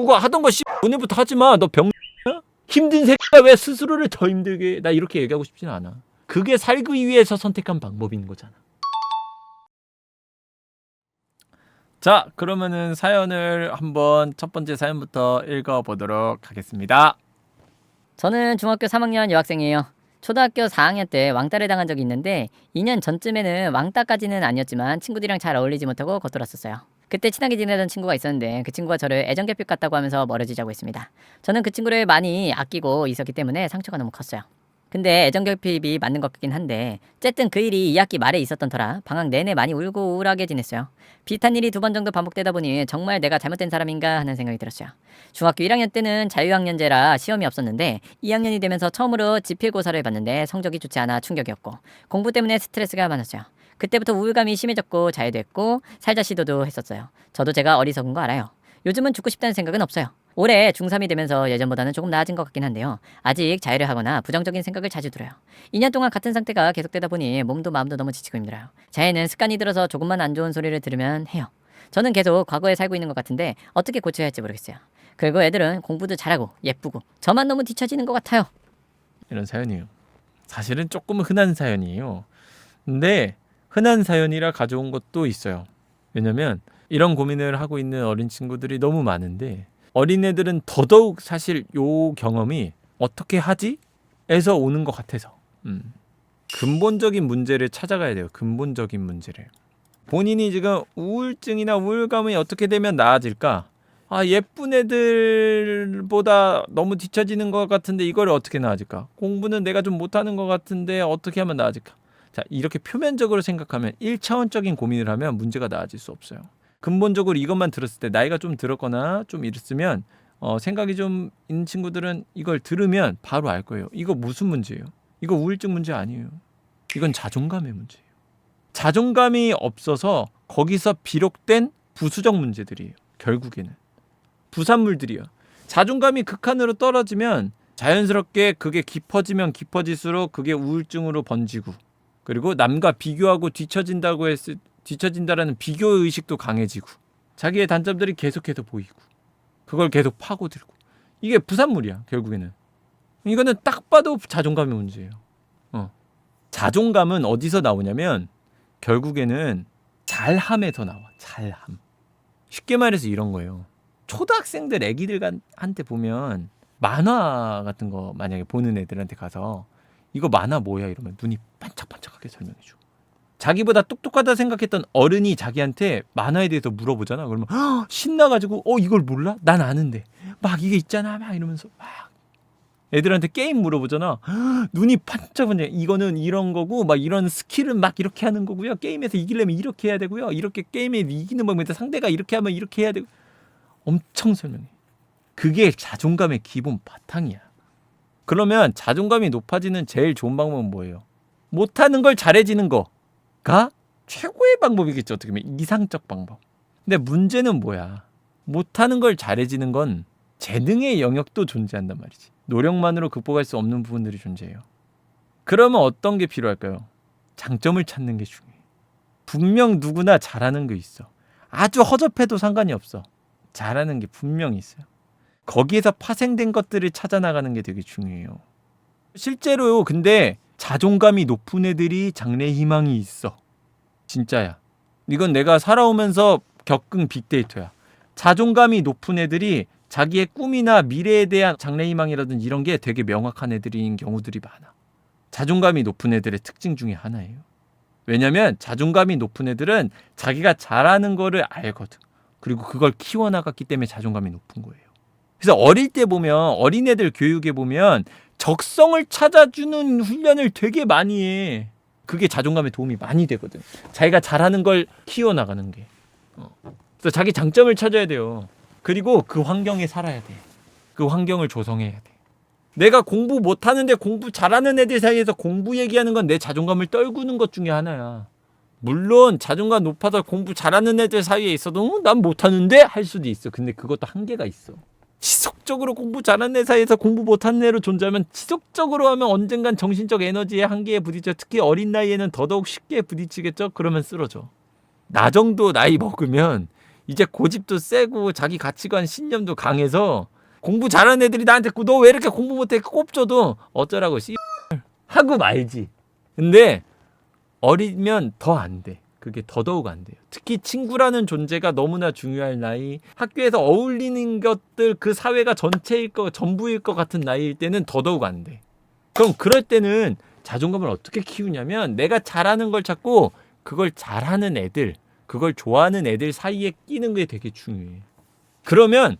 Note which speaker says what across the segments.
Speaker 1: 그거 하던 거 씨, 오늘부터 하지 마. 너 병. 힘든 새끼가 왜 스스로를 더 힘들게 해? 나 이렇게 얘기하고 싶지는 않아. 그게 살기 위해서 선택한 방법인 거잖아. 자, 그러면은 사연을 한번 첫 번째 사연부터 읽어 보도록 하겠습니다.
Speaker 2: 저는 중학교 3학년 여학생이에요. 초등학교 4학년 때 왕따를 당한 적이 있는데 2년 전쯤에는 왕따까지는 아니었지만 친구들이랑 잘 어울리지 못하고 겉돌았었어요. 그때 친하게 지내던 친구가 있었는데 그 친구가 저를 애정 결핍 같다고 하면서 멀어지자고 했습니다. 저는 그 친구를 많이 아끼고 있었기 때문에 상처가 너무 컸어요. 근데 애정 결핍이 맞는 것 같긴 한데 어쨌든 그 일이 2학기 말에 있었던 터라 방학 내내 많이 울고 우울하게 지냈어요. 비슷한 일이 두 번 정도 반복되다 보니 정말 내가 잘못된 사람인가 하는 생각이 들었어요. 중학교 1학년 때는 자유학년제라 시험이 없었는데 2학년이 되면서 처음으로 지필고사를 봤는데 성적이 좋지 않아 충격이었고 공부 때문에 스트레스가 많았어요. 그때부터 우울감이 심해졌고 자해됐고 살자 시도도 했었어요. 저도 제가 어리석은 거 알아요. 요즘은 죽고 싶다는 생각은 없어요. 올해 중3이 되면서 예전보다는 조금 나아진 것 같긴 한데요. 아직 자해를 하거나 부정적인 생각을 자주 들어요. 2년 동안 같은 상태가 계속되다 보니 몸도 마음도 너무 지치고 힘들어요. 자해는 습관이 들어서 조금만 안 좋은 소리를 들으면 해요. 저는 계속 과거에 살고 있는 것 같은데 어떻게 고쳐야 할지 모르겠어요. 그리고 애들은 공부도 잘하고 예쁘고 저만 너무 뒤처지는 것 같아요.
Speaker 1: 이런 사연이에요. 사실은 조금 흔한 사연이에요. 근데 흔한 사연이라 가져온 것도 있어요. 왜냐면 이런 고민을 하고 있는 어린 친구들이 너무 많은데 어린애들은 더더욱 사실 요 경험이 어떻게 하지? 에서 오는 것 같아서 음. 근본적인 문제를 찾아가야 돼요. 근본적인 문제를. 본인이 지금 우울증이나 우울감이 어떻게 되면 나아질까? 아 예쁜 애들보다 너무 뒤처지는 것 같은데 이걸 어떻게 나아질까? 공부는 내가 좀 못하는 것 같은데 어떻게 하면 나아질까? 자 이렇게 표면적으로 생각하면 1차원적인 고민을 하면 문제가 나아질 수 없어요. 근본적으로 이것만 들었을 때 나이가 좀 들었거나 좀 이랬으면 어, 생각이 좀 있는 친구들은 이걸 들으면 바로 알 거예요. 이거 무슨 문제예요? 이거 우울증 문제 아니에요. 이건 자존감의 문제예요. 자존감이 없어서 거기서 비록된 부수적 문제들이에요. 결국에는 부산물들이요. 자존감이 극한으로 떨어지면 자연스럽게 그게 깊어지면 깊어질수록 그게 우울증으로 번지고 그리고 남과 비교하고 뒤처진다고 했을 뒤처진다라는 비교 의식도 강해지고 자기의 단점들이 계속해서 보이고 그걸 계속 파고들고 이게 부산물이야 결국에는 이거는 딱 봐도 자존감의 문제예요. 어. 자존감은 어디서 나오냐면 결국에는 잘함에서 나와 잘함. 쉽게 말해서 이런 거예요. 초등학생들 애기들한테 보면 만화 같은 거 만약에 보는 애들한테 가서 이거 만화 뭐야 이러면 눈이 반 짝반짝하게 설명해줘. 자기보다 똑똑하다 생각했던 어른이 자기한테 만화에 대해서 물어보잖아. 그러면 "헉, 신나가지고 어 이걸 몰라? 난 아는데 막 이게 있잖아 막 이러면서 막 애들한테 게임 물어보잖아. "헉, 눈이 반짝반짝 이거는 이런 거고 막 이런 스킬은 막 이렇게 하는 거고요. 게임에서 이기려면 이렇게 해야 되고요. 이렇게 게임에 이기는 방법인데 상대가 이렇게 하면 이렇게 해야 되고 엄청 설명해. 그게 자존감의 기본 바탕이야. 그러면 자존감이 높아지는 제일 좋은 방법은 뭐예요? 못하는 걸 잘해지는 거가 최고의 방법이겠죠. 어떻게 보면 이상적 방법. 근데 문제는 뭐야? 못하는 걸 잘해지는 건 재능의 영역도 존재한단 말이지. 노력만으로 극복할 수 없는 부분들이 존재해요. 그러면 어떤 게 필요할까요? 장점을 찾는 게 중요해. 분명 누구나 잘하는 게 있어. 아주 허접해도 상관이 없어. 잘하는 게 분명히 있어요. 거기에서 파생된 것들을 찾아 나가는 게 되게 중요해요. 실제로요. 근데 자존감이 높은 애들이 장래 희망이 있어. 진짜야. 이건 내가 살아오면서 겪은 빅데이터야. 자존감이 높은 애들이 자기의 꿈이나 미래에 대한 장래 희망이라든지 이런 게 되게 명확한 애들인 경우들이 많아. 자존감이 높은 애들의 특징 중에 하나예요. 왜냐면 자존감이 높은 애들은 자기가 잘하는 거를 알거든. 그리고 그걸 키워나갔기 때문에 자존감이 높은 거예요. 그래서 어릴 때 보면 어린애들 교육에 보면 적성을 찾아주는 훈련을 되게 많이 해. 그게 자존감에 도움이 많이 되거든. 자기가 잘하는 걸 키워나가는 게. 어. 그래서 자기 장점을 찾아야 돼요. 그리고 그 환경에 살아야 돼. 그 환경을 조성해야 돼. 내가 공부 못하는데 공부 잘하는 애들 사이에서 공부 얘기하는 건 내 자존감을 떨구는 것 중에 하나야. 물론 자존감 높아서 공부 잘하는 애들 사이에 있어도 어, 난 못하는데 할 수도 있어. 근데 그것도 한계가 있어. 지속적으로 공부 잘하는 애 사이에서 공부 못하는 애로 존재하면 지속적으로 하면 언젠간 정신적 에너지의 한계에 부딪혀 특히 어린 나이에는 더더욱 쉽게 부딪히겠죠. 그러면 쓰러져. 나 정도 나이 먹으면 이제 고집도 세고 자기 가치관 신념도 강해서 공부 잘하는 애들이 나한테 너 왜 이렇게 공부 못해 꼽줘도 어쩌라고 씨 하고 말지. 근데 어리면 더 안 돼. 그게 더더욱 안 돼요. 특히 친구라는 존재가 너무나 중요할 나이, 학교에서 어울리는 것들 그 사회가 전체일 거 전부일 것 같은 나이일 때는 더더욱 안 돼. 그럼 그럴 때는 자존감을 어떻게 키우냐면 내가 잘하는 걸 찾고 그걸 잘하는 애들, 그걸 좋아하는 애들 사이에 끼는 게 되게 중요해. 그러면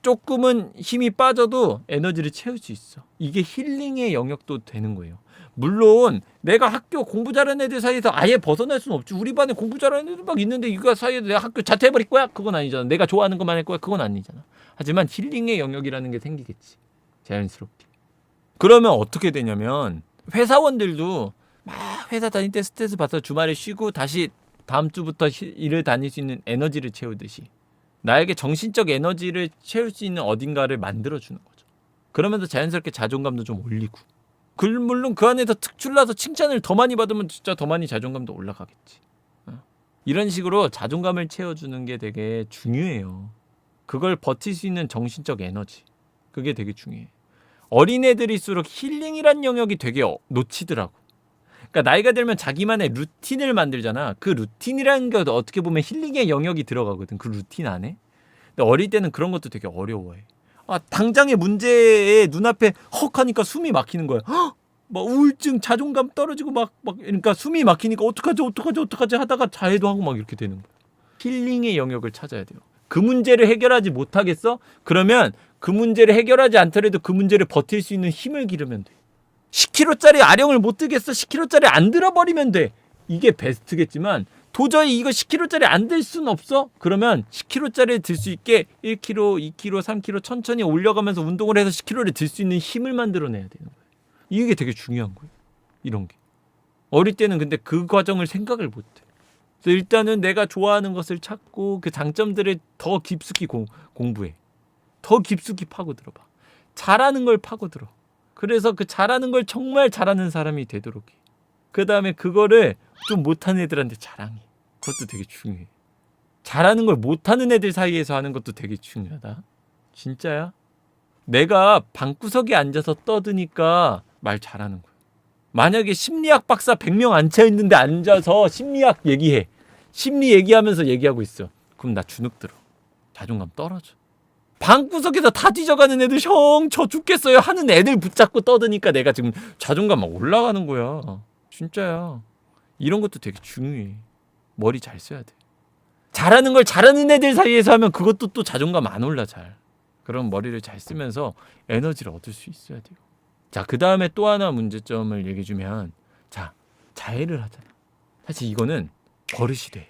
Speaker 1: 조금은 힘이 빠져도 에너지를 채울 수 있어. 이게 힐링의 영역도 되는 거예요. 물론 내가 학교 공부 잘하는 애들 사이에서 아예 벗어날 수는 없지. 우리 반에 공부 잘하는 애들 막 있는데 이거 사이에서 내가 학교 자퇴해버릴 거야? 그건 아니잖아. 내가 좋아하는 것만 할 거야? 그건 아니잖아. 하지만 힐링의 영역이라는 게 생기겠지. 자연스럽게. 그러면 어떻게 되냐면 회사원들도 막 회사 다닐 때 스트레스 받아서 주말에 쉬고 다시 다음 주부터 시- 일을 다닐 수 있는 에너지를 채우듯이 나에게 정신적 에너지를 채울 수 있는 어딘가를 만들어 주는 거죠. 그러면서 자연스럽게 자존감도 좀 올리고. 그 물론 그 안에서 특출나서 칭찬을 더 많이 받으면 진짜 더 많이 자존감도 올라가겠지. 어. 이런 식으로 자존감을 채워주는 게 되게 중요해요. 그걸 버틸 수 있는 정신적 에너지. 그게 되게 중요해. 어린애들일수록 힐링이란 영역이 되게 어- 놓치더라고. 그러니까 나이가 들면 자기만의 루틴을 만들잖아. 그 루틴이라는 게 어떻게 보면 힐링의 영역이 들어가거든. 그 루틴 안에. 근데 어릴 때는 그런 것도 되게 어려워해. 아, 당장의 문제에 눈앞에 헉 하니까 숨이 막히는 거야. 헉! 막 우울증, 자존감 떨어지고 막, 막, 그러니까 숨이 막히니까 어떡하지, 어떡하지, 어떡하지 하다가 자해도 하고 막 이렇게 되는 거야. 힐링의 영역을 찾아야 돼요. 그 문제를 해결하지 못하겠어? 그러면 그 문제를 해결하지 않더라도 그 문제를 버틸 수 있는 힘을 기르면 돼. 10kg짜리 아령을 못 들겠어. 10kg짜리 안 들어버리면 돼. 이게 베스트겠지만 도저히 이거 10kg짜리 안들 수는 없어. 그러면 10kg짜리 들 수 있게 1kg, 2kg, 3kg 천천히 올려가면서 운동을 해서 10kg를 들 수 있는 힘을 만들어내야 되는 거예요. 이게 되게 중요한 거예요. 이런 게. 어릴 때는 근데 그 과정을 생각을 못 해. 그래서 일단은 내가 좋아하는 것을 찾고 그 장점들을 더 깊숙이 공, 공부해. 더 깊숙이 파고들어 봐. 잘하는 걸 파고들어. 그래서 그 잘하는 걸 정말 잘하는 사람이 되도록 해. 그 다음에 그거를 좀 못하는 애들한테 자랑해. 그것도 되게 중요해. 잘하는 걸 못하는 애들 사이에서 하는 것도 되게 중요하다. 진짜야? 내가 방구석에 앉아서 떠드니까 말 잘하는 거야. 만약에 심리학 박사 100명 앉아 있는데 앉아서 심리학 얘기해. 심리 얘기하면서 얘기하고 있어. 그럼 나 주눅 들어. 자존감 떨어져. 방구석에서 다 뒤져가는 애들 형 저 죽겠어요 하는 애들 붙잡고 떠드니까 내가 지금 자존감 막 올라가는 거야. 진짜야. 이런 것도 되게 중요해. 머리 잘 써야 돼. 잘하는 걸 잘하는 애들 사이에서 하면 그것도 또 자존감 안 올라 잘. 그럼 머리를 잘 쓰면서 에너지를 얻을 수 있어야 돼요. 자, 그 다음에 또 하나 문제점을 얘기해 주면, 자, 자해를 하잖아. 사실 이거는 버릇이 돼.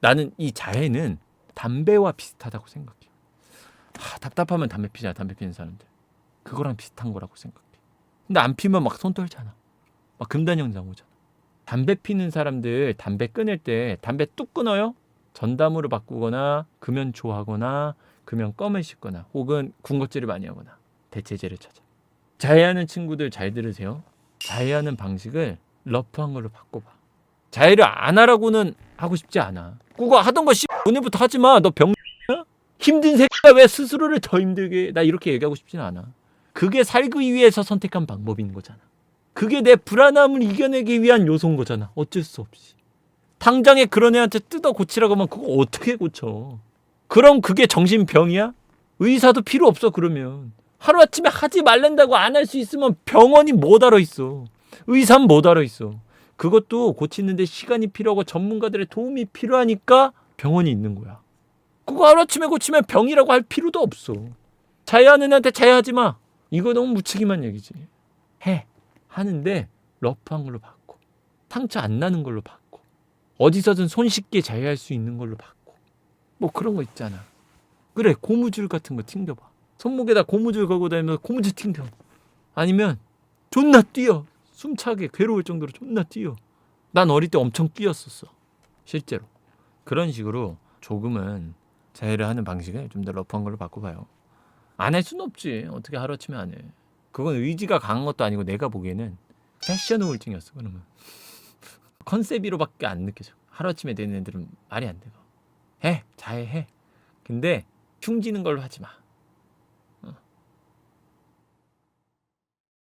Speaker 1: 나는 이 자해는 담배와 비슷하다고 생각해. 아, 답답하면 담배 피잖아, 담배 피는 사람들. 그거랑 비슷한 거라고 생각해. 근데 안 피면 막 손 떨잖아. 막 금단현상 오잖아. 담배 피는 사람들 담배 끊을 때 담배 뚝 끊어요? 전담으로 바꾸거나 금연초하거나 금연 껌을 씹거나 혹은 군것질을 많이 하거나 대체제를 찾아. 자해하는 친구들 잘 들으세요. 자해하는 방식을 러프한 걸로 바꿔봐. 자해를 안 하라고는 하고 싶지 않아. 그거 하던 거 씨, 오늘부터 하지 마. 너 병. 야 힘든 새끼가 왜 스스로를 더 힘들게? 해? 나 이렇게 얘기하고 싶지는 않아. 그게 살기 위해서 선택한 방법인 거잖아. 그게 내 불안함을 이겨내기 위한 요소인 거잖아. 어쩔 수 없이. 당장에 그런 애한테 뜯어 고치라고 하면 그거 어떻게 고쳐? 그럼 그게 정신병이야? 의사도 필요 없어 그러면. 하루아침에 하지 말란다고 안 할 수 있으면 병원이 못 알아 있어. 의사는 못 알아 있어. 그것도 고치는데 시간이 필요하고 전문가들의 도움이 필요하니까 병원이 있는 거야. 그거 하루아침에 고치면 병이라고 할 필요도 없어. 자해하는 애한테 자해하지 마. 이거 너무 무책임한 얘기지. 해. 하는데 러프한 걸로 바꿔. 상처 안 나는 걸로 바꿔. 어디서든 손쉽게 자해할 수 있는 걸로 바꿔. 뭐 그런 거 있잖아. 그래 고무줄 같은 거 튕겨봐. 손목에다 고무줄 걸고 다니면서 고무줄 튕겨. 아니면 존나 뛰어. 숨차게 괴로울 정도로 존나 뛰어. 난 어릴 때 엄청 뛰었었어. 실제로. 그런 식으로 조금은 자해를 하는 방식을 좀 더 러프한 걸로 바꿔봐요. 안 할 수는 없지. 어떻게 하루아침에 안 해. 그건 의지가 강한 것도 아니고 내가 보기에는 패션 우울증이었어. 그러면 컨셉이로밖에 안 느껴져. 하루아침에 되는 애들은 말이 안 돼. 해, 자해해. 근데 흉지는 걸로 하지 마.